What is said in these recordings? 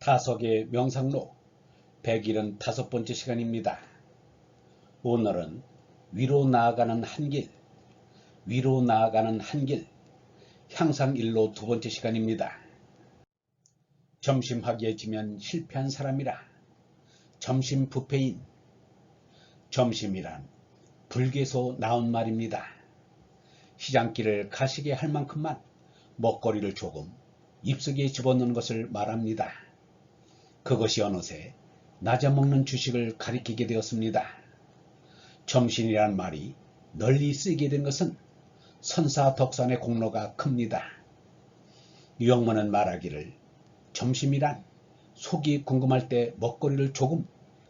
다석의 명상록 175번째 시간입니다. 오늘은 위로 나아가는 한 길, 위로 나아가는 한 길, 향상일로 두 번째 시간입니다. 점심하기에 지면 실패한 사람이라 점심 부패인 점심이란 불교에서 나온 말입니다. 시장길을 가시게 할 만큼만 먹거리를 조금 입속에 집어넣는 것을 말합니다. 그것이 어느새 낮에 먹는 주식을 가리키게 되었습니다. 점심이란 말이 널리 쓰이게 된 것은 선사 덕산의 공로가 큽니다. 유영문은 말하기를 점심이란 속이 궁금할 때 먹거리를 조금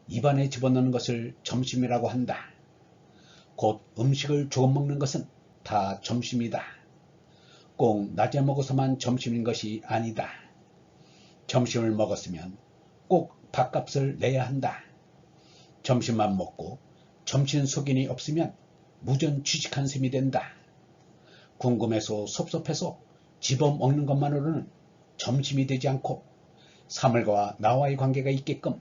입안에 집어넣는 것을 점심이라고 한다. 곧 음식을 조금 먹는 것은 다 점심이다. 꼭 낮에 먹어서만 점심인 것이 아니다. 점심을 먹었으면 꼭 밥값을 내야 한다. 점심만 먹고 점심 속인이 없으면 무전 취직한 셈이 된다. 궁금해서 섭섭해서 집어 먹는 것만으로는 점심이 되지 않고 사물과 나와의 관계가 있게끔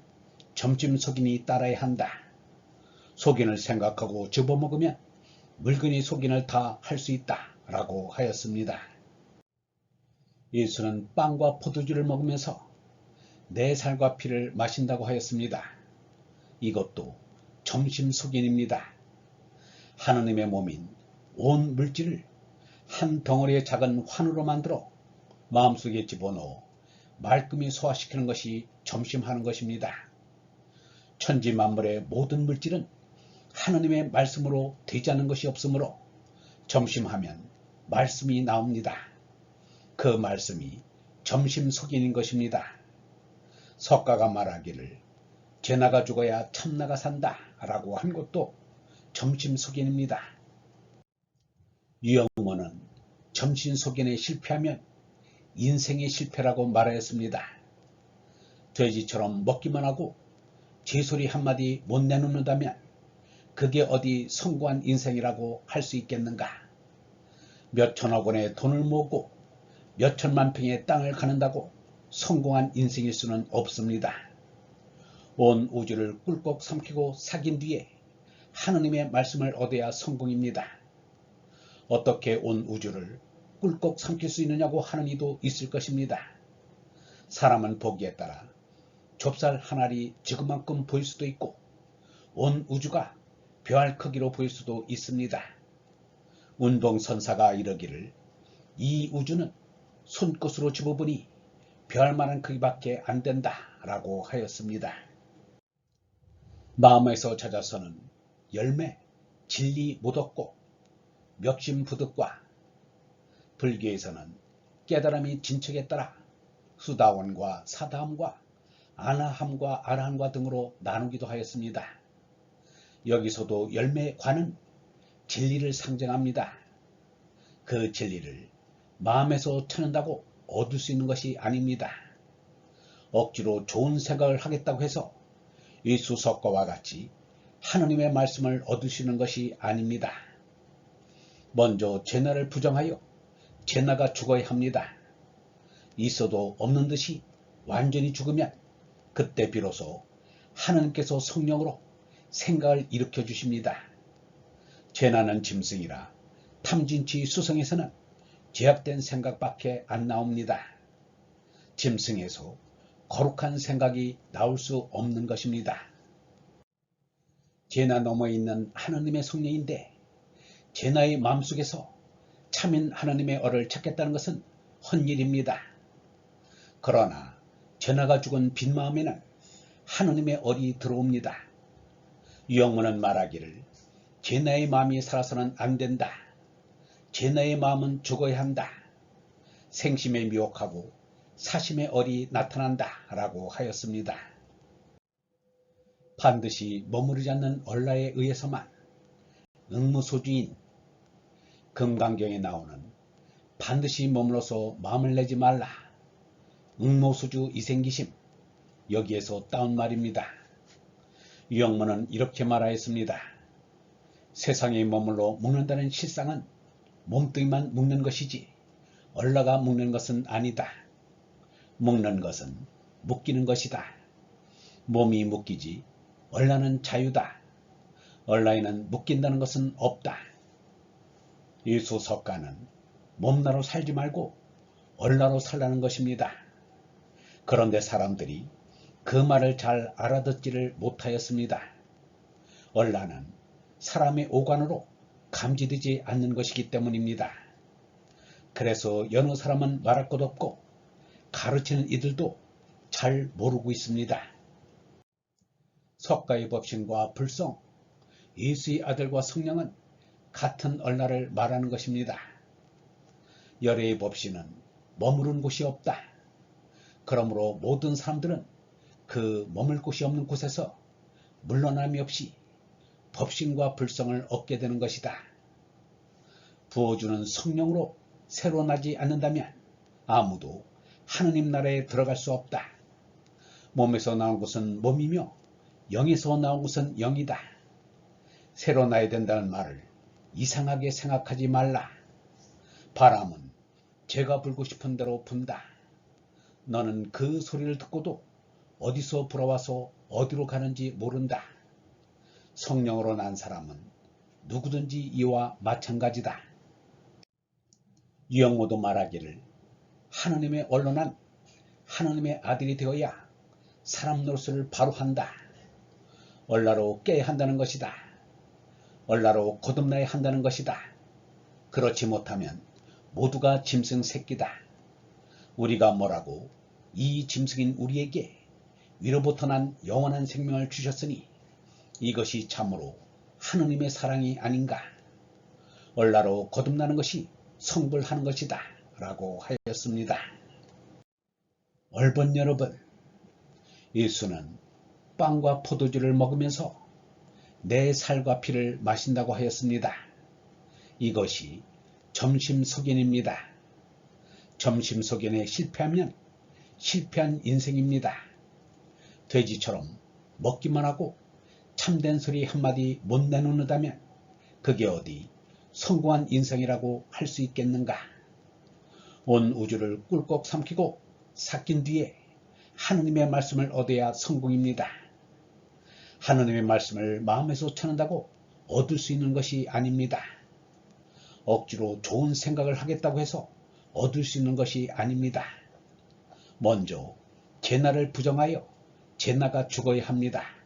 점심 속인이 따라야 한다. 속인을 생각하고 집어먹으면 물건이 속인을 다 할 수 있다. 라고 하였습니다. 예수는 빵과 포도주를 먹으면서 내 살과 피를 마신다고 하였습니다. 이것도 점심 속인입니다. 하느님의 몸인 온 물질을 한 덩어리의 작은 환으로 만들어 마음속에 집어넣어 말끔히 소화시키는 것이 점심하는 것입니다. 천지 만물의 모든 물질은 하느님의 말씀으로 되지 않는 것이 없으므로 점심하면 말씀이 나옵니다. 그 말씀이 점심 속인인 것입니다. 석가가 말하기를 제나가 죽어야 참나가 산다 라고 한 것도 점심 속인입니다. 유영모는 점심 속인에 실패하면 인생의 실패라고 말하였습니다. 돼지처럼 먹기만 하고 제소리 한마디 못 내놓는다면 그게 어디 성공한 인생이라고 할 수 있겠는가? 몇 천억 원의 돈을 모으고 몇 천만 평의 땅을 가는다고 성공한 인생일 수는 없습니다. 온 우주를 꿀꺽 삼키고 사귄 뒤에 하느님의 말씀을 얻어야 성공입니다. 어떻게 온 우주를 꿀꺽 삼킬 수 있느냐고 하는 이도 있을 것입니다. 사람은 보기에 따라 좁쌀 한 알이 지그만큼 보일 수도 있고 온 우주가 별 크기로 보일 수도 있습니다. 운동선사가 이러기를 이 우주는 손끝으로 집어보니 별만한 크기밖에 안 된다 라고 하였습니다. 마음에서 찾아서는 열매, 진리 못 얻고 멱심 부득과 불교에서는 깨달음이 진척에 따라 수다원과 사다함과 아나함과 아라함과 등으로 나누기도 하였습니다. 여기서도 열매관은 진리를 상징합니다. 그 진리를 마음에서 찾는다고 얻을 수 있는 것이 아닙니다. 억지로 좋은 생각을 하겠다고 해서 이 수석과와 같이 하느님의 말씀을 얻으시는 것이 아닙니다. 먼저 제나를 부정하여 제나가 죽어야 합니다. 있어도 없는 듯이 완전히 죽으면 그때 비로소 하느님께서 성령으로 생각을 일으켜 주십니다. 제나는 짐승이라 탐진치 수성에서는 제약된 생각밖에 안 나옵니다. 짐승에서 거룩한 생각이 나올 수 없는 것입니다. 제나 넘어 있는 하느님의 성령인데 제나의 마음속에서 참인 하느님의 얼을 찾겠다는 것은 헛일입니다. 그러나 제나가 죽은 빈 마음에는 하느님의 얼이 들어옵니다. 유영문은 말하기를 제나의 마음이 살아서는 안 된다. 제나의 마음은 죽어야 한다. 생심에 미혹하고 사심의 얼이 나타난다. 라고 하였습니다. 반드시 머무르지 않는 얼라에 의해서만 응무소주인 금강경에 나오는 반드시 머물러서 마음을 내지 말라. 응모수주 이생기심 여기에서 따온 말입니다. 유영문은 이렇게 말하였습니다. 세상에 머물러 묵는다는 실상은 몸뚱이만 묵는 것이지 얼라가 묵는 것은 아니다. 묵는 것은 묶이는 것이다. 몸이 묶이지 얼라는 자유다. 얼라에는 묶인다는 것은 없다. 예수 석가는 몸나로 살지 말고 얼라로 살라는 것입니다. 그런데 사람들이 그 말을 잘 알아듣지를 못하였습니다. 얼라는 사람의 오관으로 감지되지 않는 것이기 때문입니다. 그래서 여느 사람은 말할 것 없고 가르치는 이들도 잘 모르고 있습니다. 석가의 법신과 불성, 예수의 아들과 성령은 같은 얼라를 말하는 것입니다. 열애의 법신은 머무른 곳이 없다. 그러므로 모든 사람들은 그 머물 곳이 없는 곳에서 물러남이 없이 법신과 불성을 얻게 되는 것이다. 부어주는 성령으로 새로 나지 않는다면 아무도 하느님 나라에 들어갈 수 없다. 몸에서 나온 것은 몸이며 영에서 나온 것은 영이다. 새로 나야 된다는 말을 이상하게 생각하지 말라. 바람은 제가 불고 싶은 대로 분다. 너는 그 소리를 듣고도 어디서 불어와서 어디로 가는지 모른다. 성령으로 난 사람은 누구든지 이와 마찬가지다. 유영모도 말하기를 하느님의 언론한 하느님의 아들이 되어야 사람 노릇을 바로 한다. 얼라로 깨야 한다는 것이다. 얼라로 거듭나야 한다는 것이다. 그렇지 못하면 모두가 짐승 새끼다. 우리가 뭐라고 이 짐승인 우리에게 위로부터 난 영원한 생명을 주셨으니 이것이 참으로 하느님의 사랑이 아닌가. 얼라로 거듭나는 것이 성불하는 것이다. 라고 하였습니다. 얼번 여러분, 예수는 빵과 포도주를 먹으면서 내 살과 피를 마신다고 하였습니다. 이것이 점심석연입니다. 점심석연에 실패하면 실패한 인생입니다. 돼지처럼 먹기만 하고 참된 소리 한마디 못 내놓는다면 그게 어디 성공한 인생이라고 할 수 있겠는가? 온 우주를 꿀꺽 삼키고 삭힌 뒤에 하느님의 말씀을 얻어야 성공입니다. 하느님의 말씀을 마음에서 찾는다고 얻을 수 있는 것이 아닙니다. 억지로 좋은 생각을 하겠다고 해서 얻을 수 있는 것이 아닙니다. 먼저 제나를 부정하여 제나가 죽어야 합니다.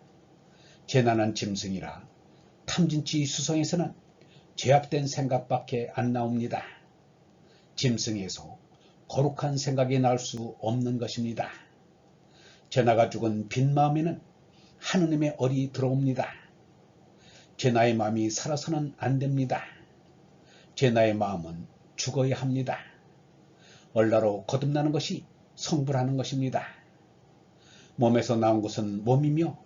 제나는 짐승이라 탐진치 수성에서는 죄악된 생각밖에 안 나옵니다. 짐승에서 거룩한 생각이 나올 수 없는 것입니다. 제나가 죽은 빈 마음에는 하느님의 얼이 들어옵니다. 제나의 마음이 살아서는 안 됩니다. 제나의 마음은 죽어야 합니다. 얼라로 거듭나는 것이 성불하는 것입니다. 몸에서 나온 것은 몸이며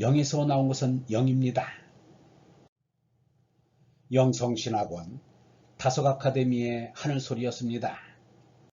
영에서 나온 것은 영입니다. 영성신학원 다섯 아카데미의 하늘소리였습니다.